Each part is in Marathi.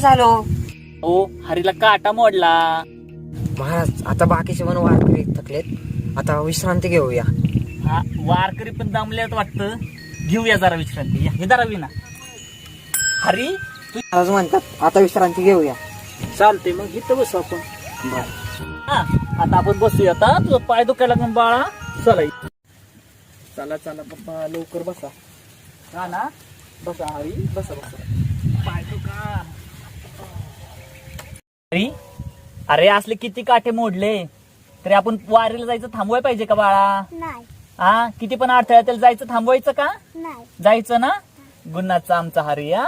काय झालं. ओ हरीला काटा मोडला. महाराज आता बाकीचे म्हणून वारकरी थकलेत. आता विश्रांती घेऊया. हा वारकरी पण दमल्यात वाटतं. घेऊया जरा विश्रांती. या, हे जरा विना हरी तू महाराज म्हणतात आता विश्रांती घेऊया. चालते मग इथं बसू आपण. हा आता आपण बसूया. आता तुझं पाय दुखायला लागून बाळा. चला इथं. चला चला पप्पा लवकर बसा. हा ना? बसा हरी. बसा बसा. पाय दुखा. अरे असले किती काटे मोडले? तरी आपण वारीला जायचं थांबवाय पाहिजे का बाळा? नाही. हा? किती पण अडथळ्यात त्याला जायचं थांबवायचं का? नाही. जायचं ना? गुन्हाचा आमचा हरी हा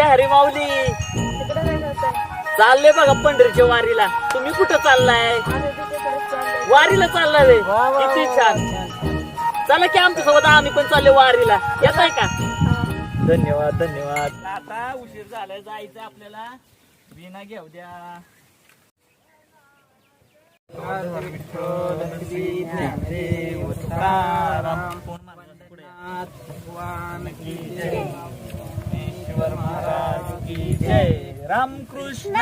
हरी माऊली. चालले बघा पंढरीच्या वारीला तुम्ही कुठं चाललाय वारीला चाललाय रे किती छान चला की आमच्यासोबत आम्ही पण चालले वारीला येत आहे का धन्यवाद धन्यवाद आता उशीर झालाय जायचं आपल्याला विना घेऊ द्या महाराज की जय रामकृष्ण.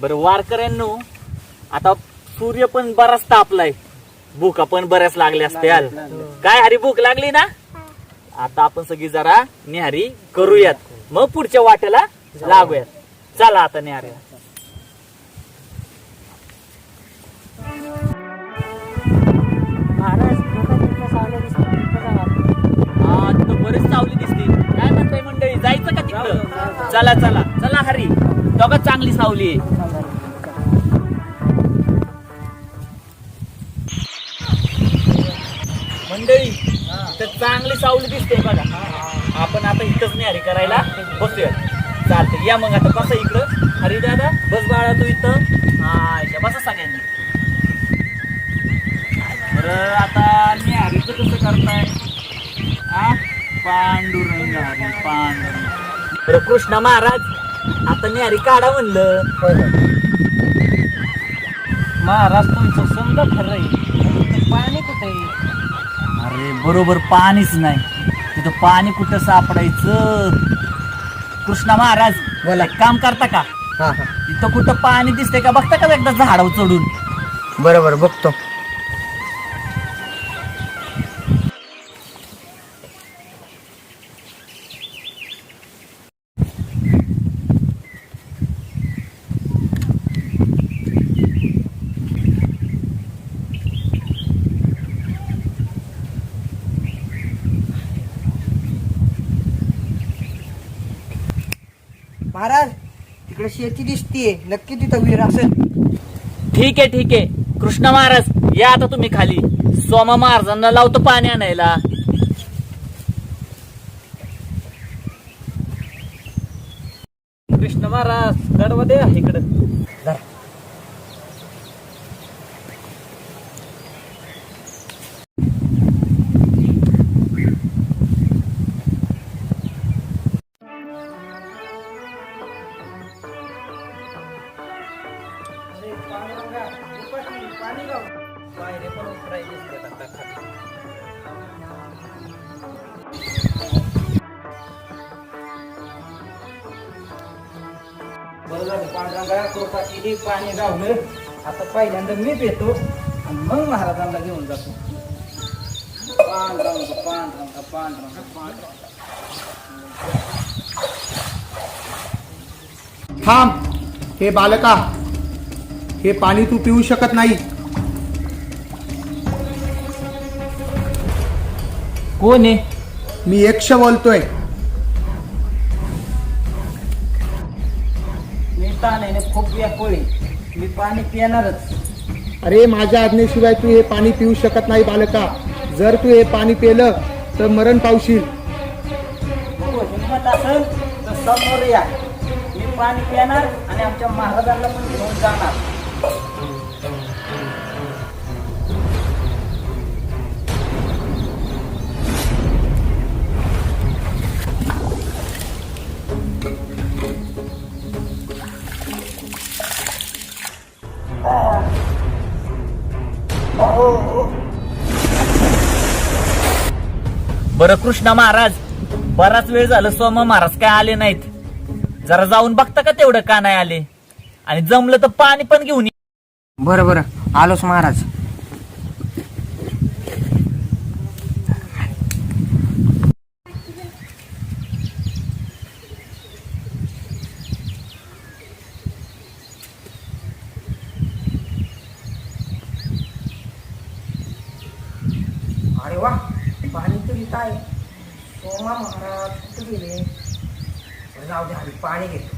बरं वारकऱ्यांनो आता सूर्य पण बराच तापलाय. भूका पण बऱ्याच लागल्या असत्याल काय हरी भूक लागली ना? आता आपण सगळी जरा निहारी करूयात. मग पुढच्या वाटेला लागूयात. चला आता निहारी हा बरेच सावली दिसतील. काय म्हणताय मंडळी जायचं का तिकडं चला चला. दोघा चांगली सावली मंडळी तर चांगली सावली दिसते बघा. आपण आता इथंच न्यारी करायला बसूया चालते या मग आता बसा इकडं. हरी दादा बस बाळा तू इथं. हा इथं बसा सगळ्यांनी. बरं आता मी न्यारीचं कसं करताय? हा पांडुरंग हरी पांडुरंग. कृष्ण महाराज आता न्यारी काढा म्हणलं. महाराज तुमचं समजा खरंय पाणी कुठे अरे बरोबर पाणीच नाही. तिथं पाणी कुठं सापडायचं? कृष्णा महाराज बोला. एक काम करता का? हा हा. इथं कुठं पाणी दिसतंय का? बघता का एकदा झाडावर चढून? बरोबर बघतो. महाराज तिकडे शेती दिसतीये. नक्की तिथं विहीर असेल. ठीक आहे ठीक आहे. कृष्ण महाराज या आता तुम्ही खाली. सोमा महाराजांना लावतो पाणी आणायला. कृष्ण महाराज दडवा दे इकडं. पांढरा कृपाची ही पाणी गावलं आता पहिल्यांदा मी पितो आणि मग महाराजांना घेऊन जातो. पांढरंग पांढरंग पांढरंग पांढरंग. थांब. हे बालका हे पाणी तू पिऊ शकत नाही. कोण आहे मी एकशे बोलतोय मी ताण्याने खूप व्यापोळी मी पाणी पिणारच. अरे माझ्या आज्ञेशिवाय तू हे पाणी पिऊ शकत नाही बालका. जर तू हे पाणी पिलं तर मरण पावशील. हो, हिंमत असेल तर समोर या. मी पाणी पिणार आणि आमच्या महाराजांना पण घेऊन जाणार. बरं कृष्णा महाराज बराच वेळ झालं सोमा महाराज काय आले नाहीत. जरा जाऊन बघता का तेवढं का नाही आले? आणि जमलं तर पाणी पण घेऊन ये. बरं बरं. आलोच महाराज. अरे वा पाणी तर इथं आहे सोमा महाराज कुठे गेले बरं, जाऊ दे आधी पाणी घेतो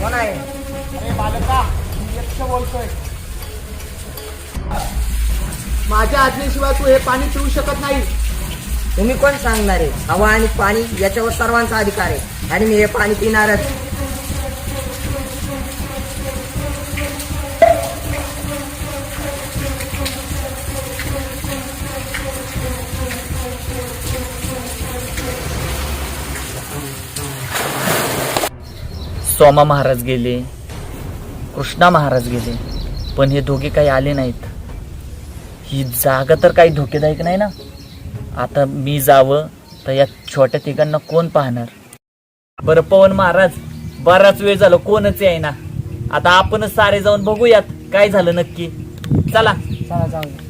कोण आहे? अरे बालका मी एकशे बोलतोय. माझ्या आज्ञेशिवाय तू हे पाणी पिऊ शकत नाही. तुम्ही कोण सांगणार? आहे हवा आणि पाणी याच्यावर सर्वांचा अधिकार आहे. आणि मी हे पाणी पिणारच. सोमा महाराज गेले कृष्णा महाराज गेले पण हे दोघे काही आले नाहीत. ही जागा तर काही धोकेदायक नाही ना? आता मी जावं तर या छोट्या तिघांना कोण पाहणार? बरं पवन महाराज बराच वेळ झालं कोणच आहे ना आता आपणच सारे जाऊन बघूयात काय झालं नक्की. चला. चला जाऊया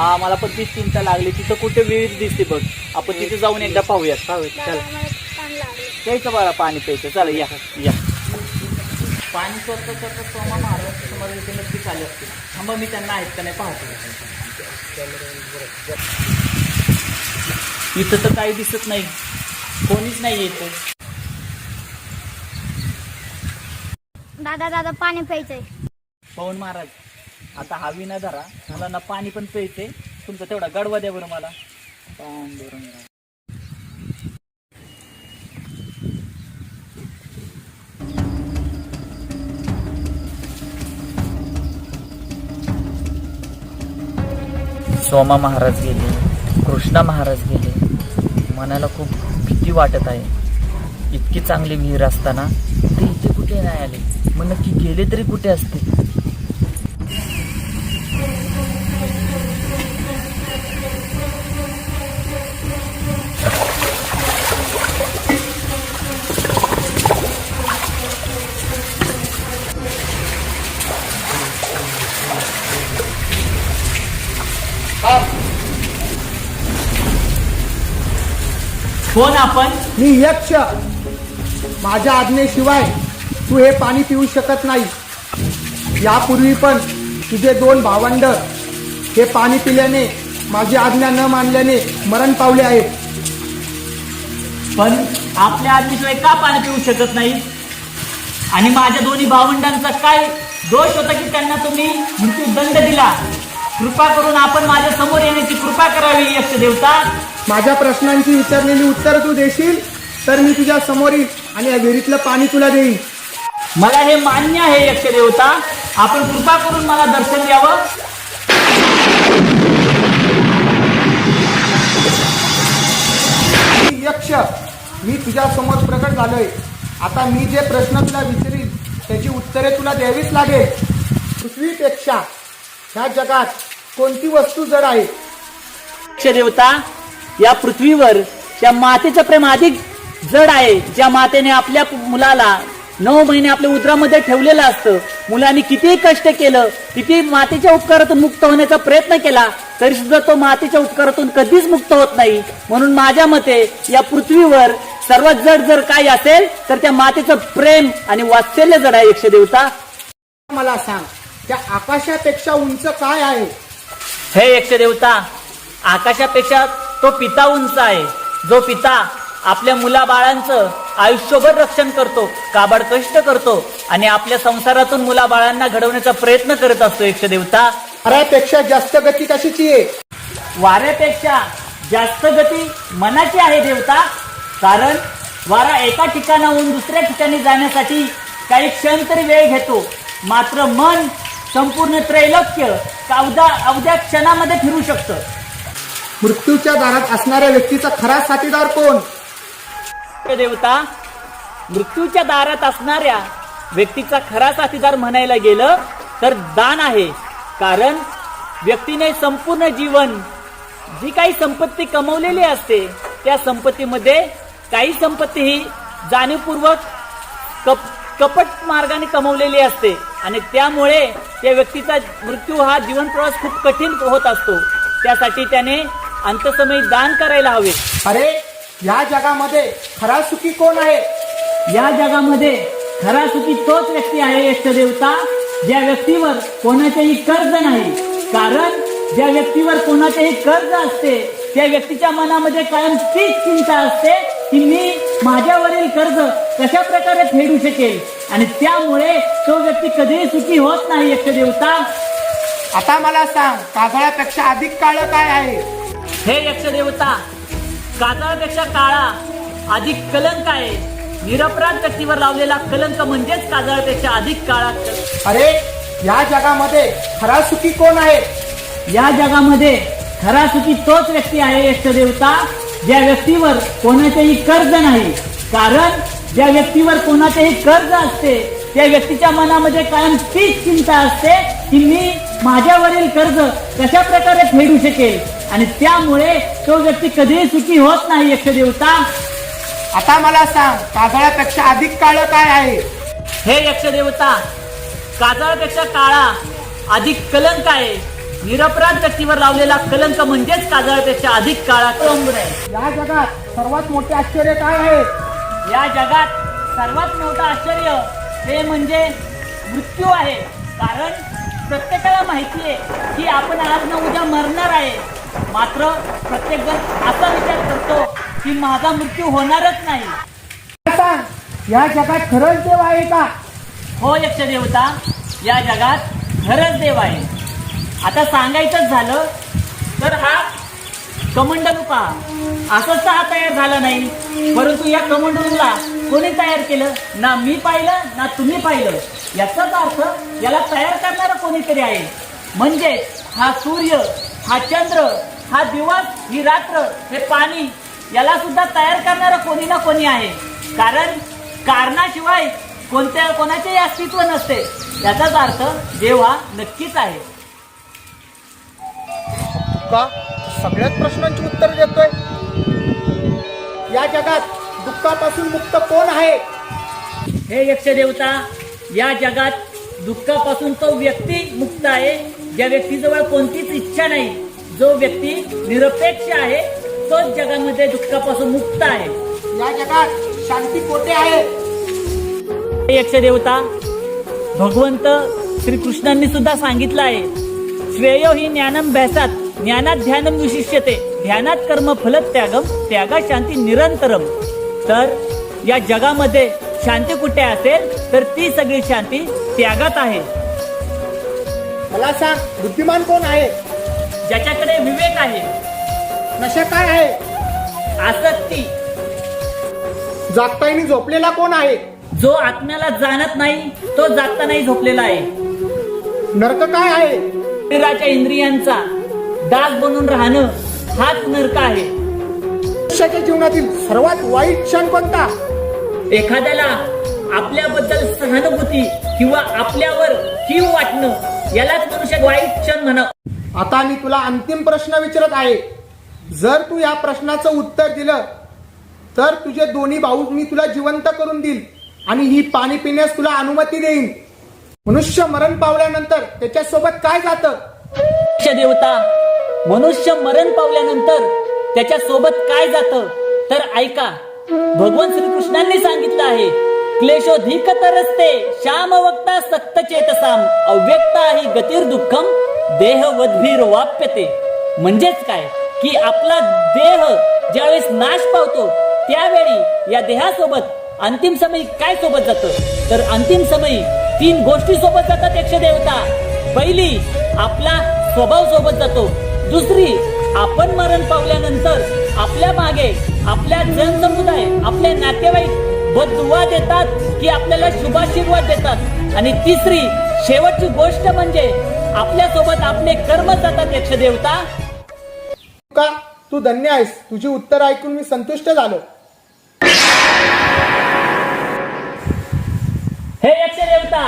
हा मला पण तीच चिंता लागली. तिथं कुठे विहीर दिसते बघ. आपण तिथे जाऊन एकदा पाहूयात. पाहूयात. चला. मला पाणी लागलं. प्यायचं बरं पाणी प्यायचं. चला या. या. पाणी करता करता सोमा महाराज तुम्हाला इथे नक्की चालू असते. थांबा मी त्यांना आहेत का नाही पाहतो. इथं तर काही दिसत नाही. कोणीच नाही येते दादा दादा पाणी प्यायचंय. पवन महाराज. आता हवी ना धरा. मला ना पाणी पण पिळते तुमचा तेवढा गडवा द्या बरं मला. पांडुरंगा. सोमा महाराज गेले कृष्णा महाराज गेले. मनाला खूप भीती वाटत आहे. इतकी चांगली विहीर असताना ते इथे कुठे नाही आले? मग नक्की गेले तरी कुठे असते कोण आपण? मी यक्ष. माझ्या आज्ञेशिवाय तू हे पाणी पिऊ शकत नाही. यापूर्वी पण तुझे दोन भावंड हे पाणी पिल्याने माझी आज्ञा न मानल्याने मरण पावले आहेत. पण आपल्या आज्ञेशिवाय का पाणी पिऊ शकत नाही? आणि माझ्या दोन्ही भावंडांचा काय दोष होता की त्यांना तुम्ही मृत्यूदंड दिला? कृपा करून आपण माझ्यासमोर येण्याची कृपा करावी यक्ष देवता. माझ्या प्रश्नांची विचारलेली उत्तर तू देशील तर मी तुझ्या समोर येईल आणि या विहिरीतलं पाणी तुला देईन. मला हे मान्य आहे यक्ष देवता आपण कृपा करून मला दर्शन द्यावं. मी यक्ष मी तुझ्या समोर प्रकट झालोय. आता मी जे प्रश्न तुला विचारील त्याची उत्तरे तुला द्यावीच लागेल. पृथ्वीपेक्षा ह्या जगात कोणती वस्तू जड आहे? यक्ष देवता या पृथ्वीवर त्या मातेचं प्रेम अधिक जड आहे. ज्या मातेने आपल्या मुलाला नऊ महिने आपल्या उदरामध्ये ठेवलेलं असतं मुलांनी कितीही कष्ट केलं किती मातेच्या उपकारातून मुक्त होण्याचा प्रयत्न केला तरी सुद्धा तो मातेच्या उपकारातून कधीच मुक्त होत नाही. म्हणून माझ्या मते या पृथ्वीवर सर्वात जड जर काही असेल तर त्या मातेचं प्रेम आणि वात्सल्य जड आहे यक्ष देवता. मला सांग त्या आकाशापेक्षा उंच काय आहे? हे यक्ष देवता आकाशापेक्षा तो पिता उंच आहे. जो पिता आपल्या मुलाबाळांचं आयुष्यभर रक्षण करतो काबाड कष्ट करतो आणि आपल्या संसारातून मुलाबाळांना घडवण्याचा प्रयत्न करत असतो यक्ष देवता वाऱ्यापेक्षा जास्त गती कशाची आहे? वाऱ्यापेक्षा जास्त गती मनाची आहे देवता. कारण वारा एका ठिकाणाहून दुसऱ्या ठिकाणी जाण्यासाठी काही क्षण तरी वेळ घेतो. मात्र मन संपूर्ण त्रैलोक्य अवधा अवध्या क्षणामध्ये फिरू शकतं. मृत्यूच्या दारात असणाऱ्या व्यक्तीचा खरा साथीदार कोण? देवता मृत्यूच्या दारात असणाऱ्या व्यक्तीचा खरा साथीदार म्हणायला गेलं तर दान आहे. कारण व्यक्तीने संपूर्ण जीवन जी काही संपत्ती कमवलेली असते त्या संपत्तीमध्ये काही संपत्ती ही जाणीवपूर्वक कप कपट मार्गाने कमवलेली असते आणि त्यामुळे त्या व्यक्तीचा मृत्यू हा जीवन प्रवास खूप कठीण होत असतो. त्यासाठी त्याने अंतसमयी दान करायला हवे. अरे या जगामध्ये खरा सुखी कोण आहे? या जगामध्ये खरा सुखी तोच व्यक्ती आहे यष्ट देवता ज्या व्यक्तीवर कोणाचेही कर्ज नाही. कारण ज्या व्यक्तीवर कोणाचेही कर्ज असते त्या व्यक्तीच्या मनामध्ये कायम तीच चिंता असते की मी माझ्यावरील कर्ज कशा प्रकारे फेडू शकेल? आणि त्यामुळे तो व्यक्ती कधीही सुखी होत नाही यक्ष देवता आता मला सांग काजळापेक्षा अधिक काळं काय आहे? हे यक्ष देवता काजळापेक्षा काळा अधिक कलंक आहे. निरपराध व्यक्तीवर लावलेला कलंक म्हणजेच काजळापेक्षा अधिक काळा. अरे या जगामध्ये खरा सुखी कोण आहे? या जगामध्ये खरा सुखी तोच व्यक्ती आहे यक्ष देवता ज्या व्यक्तीवर कोणाचेही कर्ज नाही. कारण ज्या व्यक्तीवर कोणाचेही कर्ज असते त्या व्यक्तीच्या मनामध्ये कायम तीच चिंता असते की मी माझ्यावरील कर्ज कशा प्रकारे फेडू शकेल? आणि त्यामुळे तो व्यक्ती कधीही सुखी होत नाही यक्ष देवता आता मला सांग काजळापेक्षा अधिक काळं काय आहे? हे यक्ष देवता काजळापेक्षा काळा अधिक कलंक आहे. निरपराध व्यक्तीवर लावलेला कलंक म्हणजेच काजळापेक्षा अधिक काळा कलंक आहे. या जगात सर्वात मोठे आश्चर्य काय आहे? या जगात सर्वात मोठं आश्चर्य हे म्हणजे मृत्यू आहे. कारण प्रत्येकाला माहिती आहे की आपण आज ना उद्या मरणार आहे. मात्र प्रत्येक जण असा विचार करतो की माझा मृत्यू होणारच नाही. सांग या जगात खरंच देव आहे का? हो यक्ष देवता या जगात खरंच देव आहे. आता सांगायचंच झालं तर हा कमंड पहा असंच हा तयार झाला नाही. परंतु या कमंडलूला कोणी तयार केलं? ना मी पाहिलं ना तुम्ही पाहिलं. याचाच अर्थ याला तयार करणारं कोणीतरी आहे. म्हणजे हा सूर्य हा चंद्र हा दिवस ही रात्र हे पाणी याला सुद्धा तयार करणारं कोणी ना कोणी आहे. कारण कारणाशिवाय कोणत्या कोणाचेही अस्तित्व नसते. याचाच अर्थ देव हा नक्कीच आहे. का? सगळ्याच प्रश्नांची उत्तर देतोय. या जगात दुःखापासून मुक्त कोण आहे? हे यक्ष देवता या जगात दुःखापासून तो व्यक्ती मुक्त आहे. ज्या व्यक्तीजवळ कोणतीच इच्छा नाही जो व्यक्ती निरपेक्ष आहे तोच जगामध्ये दुःखापासून मुक्त आहे. या जगात शांती कोठे आहे? हे यक्ष देवता भगवंत श्रीकृष्णांनी सुद्धा सांगितलं आहे श्रेय ही ज्ञानम भ्यासात ज्ञानात ध्यानम विशिष्यते. ध्यानात कर्म फलत त्यागम त्यागात शांती निरंतरम. तर या जगामध्ये शांती कुठे असेल तर ती सगळी शांती त्यागात आहे. मला सांग बुद्धिमान कोण आहे? ज्याच्याकडे विवेक आहे. नशा काय आहे? आसक्ती. जागताईने झोपलेला कोण आहे? जो आत्म्याला जाणत नाही तो जागता नाही झोपलेला आहे. नरक काय आहे? शरीराच्या इंद्रियांचा. दास बनून राहणं हाच नरक आहे. मनुष्याच्या जीवनातील सर्वात वाईट क्षण कोणता? एखाद्याला आपल्याबद्दल सहानुभूती किंवा आपल्यावर कीव वाटणं यालाच मनुष्य वाईट क्षण म्हणा. आता मी तुला अंतिम प्रश्न विचारत आहे. जर तू या प्रश्नाचं उत्तर दिलं तर तुझे दोन्ही भाऊ मी तुला जिवंत करून देईल आणि ही पाणी पिण्यास तुला अनुमती देईन. मनुष्य मरण पावल्यानंतर त्याच्यासोबत काय जातं? देवता मनुष्य मरण पावल्यानंतर त्याच्या सोबत काय जात? तर ऐका भगवान श्रीकृष्णांनी सांगितलं आहे क्लेशोधिक तरसते श्याम वक्ता सक्त चेतसाम अव्यक्ता ही गतीर दुःखम देह वद्भीर वाप्यते म्हणजेच काय? की आपला देह ज्यावेळेस नाश पावतो त्यावेळी या देहासोबत अंतिम समय काय सोबत जातं? तर अंतिम समय तीन गोष्टी सोबत जातात यक्ष देवता पहिली आपला स्वभाव सोबत जातो. दुसरी आपण मरण पावल्यानंतर आपल्या मागे आपल्या जनसमुदाय आपले नातेवाईक बदुवा देतात की आपल्याला शुभाशीर्वाद देतात. आणि तिसरी शेवटची गोष्ट म्हणजे आपल्यासोबत आपले कर्म जातात यक्ष देवता. का? तू धन्य आहेस. तुझी उत्तर ऐकून मी संतुष्ट झालो. हे यक्ष देवता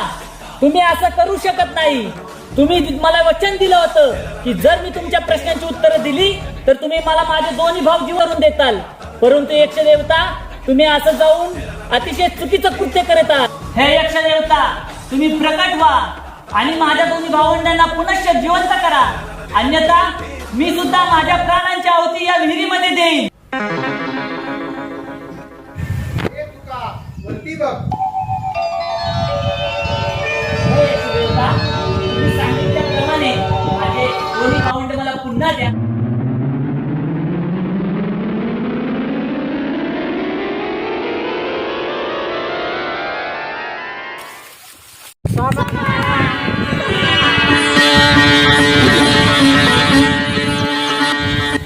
तुम्ही असं करू शकत नाही. तुम्ही मला वचन दिलं होतं की जर मी तुमच्या प्रश्नांची उत्तरं दिली तर तुम्ही मला माझे दोन्ही भाव जीवरून देताल. परंतु यक्ष देवता तुम्ही असं जाऊन अतिशय चुकीचं कृत्य करत आहात. हे यक्ष देवता तुम्ही प्रकट व्हा आणि माझ्या दोन्ही भावंडांना पुनश्च जिवंत करा. अन्यथा मी सुद्धा माझ्या प्राणांच्या आहुती या विहिरीमध्ये देईन. दोन्ही पाऊंड मला पुन्हा द्या.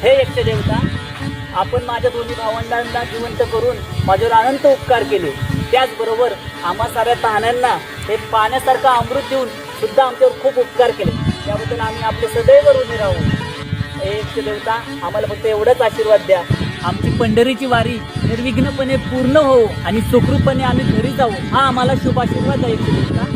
हे एकटे देवता आपण माझ्या दोन्ही भावंडांना जिवंत करून माझ्यावर अनंत उपकार केले. त्याचबरोबर आम्हा साऱ्या तहाण्यांना हे पाण्यासारखं अमृत देऊन सुद्धा आमच्यावर खूप उपकार केले. त्याबद्दल आम्ही आपले सदैव ऋणी राहू. एक देवता आम्हाला फक्त एवढाच आशीर्वाद द्या. आमची पंढरीची वारी निर्विघ्नपणे पूर्ण हो आणि सुखरूपपणे आम्ही घरी जाऊ हा आम्हाला शुभ आशीर्वाद आहे देवता